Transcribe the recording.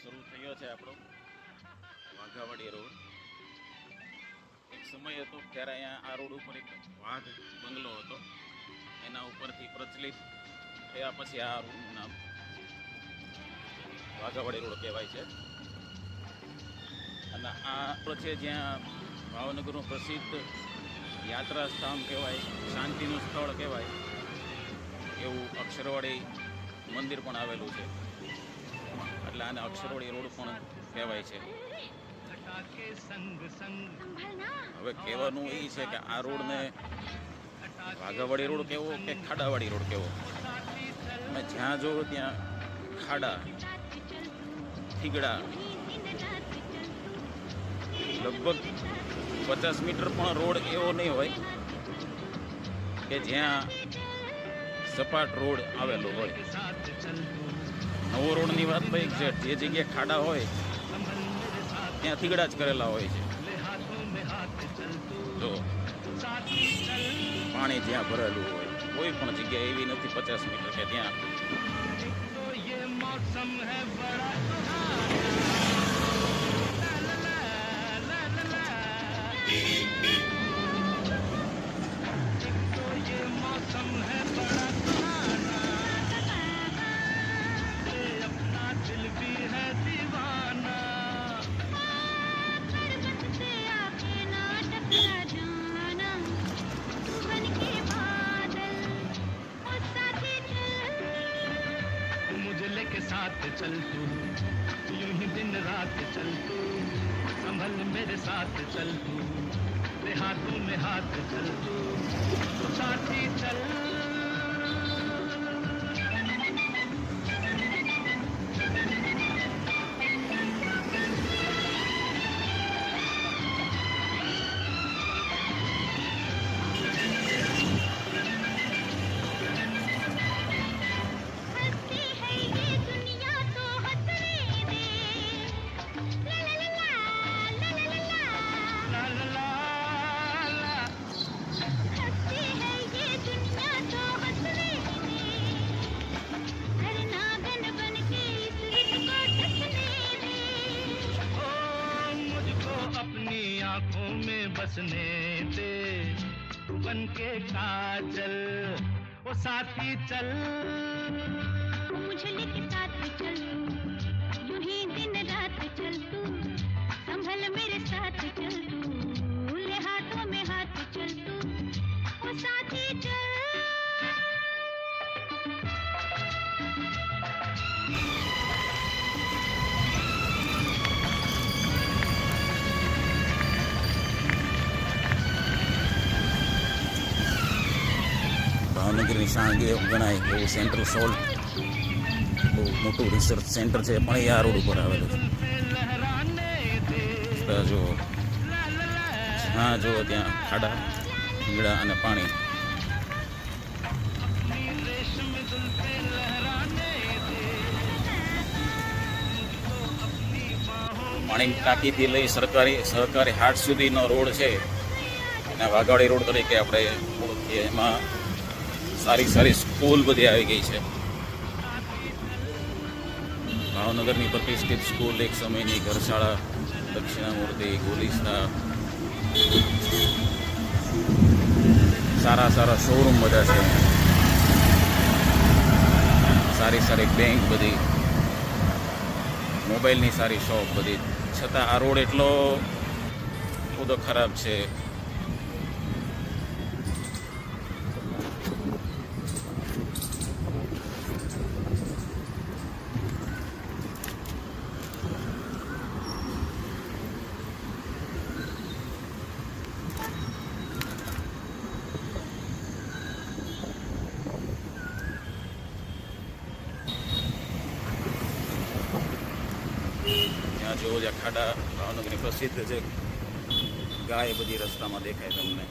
શરૂ થયો છે આપણો. વાઘાવાડી રોડ. એક સમય હતો ત્યારે અહીંયા આ રોડ ઉપર એક વાઘ બંગલો હતો. એના ઉપરથી પ્રચલિત થયા પછી આ રોડનું નામ વાઘાવાડી રોડ કહેવાય છે. અને આ રોડ છે જ્યાં ભાવનગરનું પ્રસિદ્ધ યાત્રા સ્થાન કહેવાય, શાંતિનું સ્થળ કહેવાય, એવું અક્ષરવાડી મંદિર પણ આવેલું છે. એટલે આને અક્ષરોળી રોડ પણ કહેવાય છે. હવે કહેવાનું એ છે કે આ રોડને વાઘાવાડી રોડ કેવો કે ખાડાવાડી રોડ કેવો અને જ્યાં જો ત્યાં ખાડા, થીગડા, લગભગ પચાસ મીટર પણ રોડ એવો નહીં હોય કે જ્યાં સપાટ રોડ આવેલો હોય. નવો વાત ભાઈ એક છે. જે જગ્યાએ ખાડા હોય, ત્યાં થીગડા જ કરેલા હોય છે. તો પાણી જ્યાં ભરેલું હોય, કોઈ પણ જગ્યા એવી નથી પચાસ મીટર કે ત્યાં. साथ चल तू यूँ ही दिन रात चल तू संभल मेरे साथ चल तू हाथों में हाथ चल तू साथी चल। में बसने दे बन के काजल, ओ साथी चल। मुझे लेके साथ चल। यूँ ही दिन ભાવનગરની સાંગે ગણાય એવું સેન્ટ્રલ સોલ્ટ બહુ મોટું રિસર્ચ સેન્ટર છે, પણ એ આ રોડ ઉપર આવેલું છે. જો હા જો ત્યાં ખાડા ઈંગડા અને પાણી. પાણી ટાંકીથી લઈ સરકારી સહકારી હાટ સુધીનો રોડ છે. અને વાઘાડી રોડ તરીકે આપણે ઓળખીએ. એમાં સારી સારી સ્કૂલ બધી આવી ગઈ છે. ભાવનગરની પ્રતિષ્ઠિત સ્કૂલ એક સમયની ઘરશાળા, દક્ષિણામૂર્તિ, ગોલિસ્તા. સારા સારા શોરૂમ બધા છે. સારી સારી બેંક બધી. મોબાઈલની સારી શોપ બધી. છતાં આ રોડ એટલો બધો ખરાબ છે. જોવો જે ખાડા ભાવનગરની પ્રસિદ્ધ છે ગાય બધી રસ્તામાં દેખાય તમને.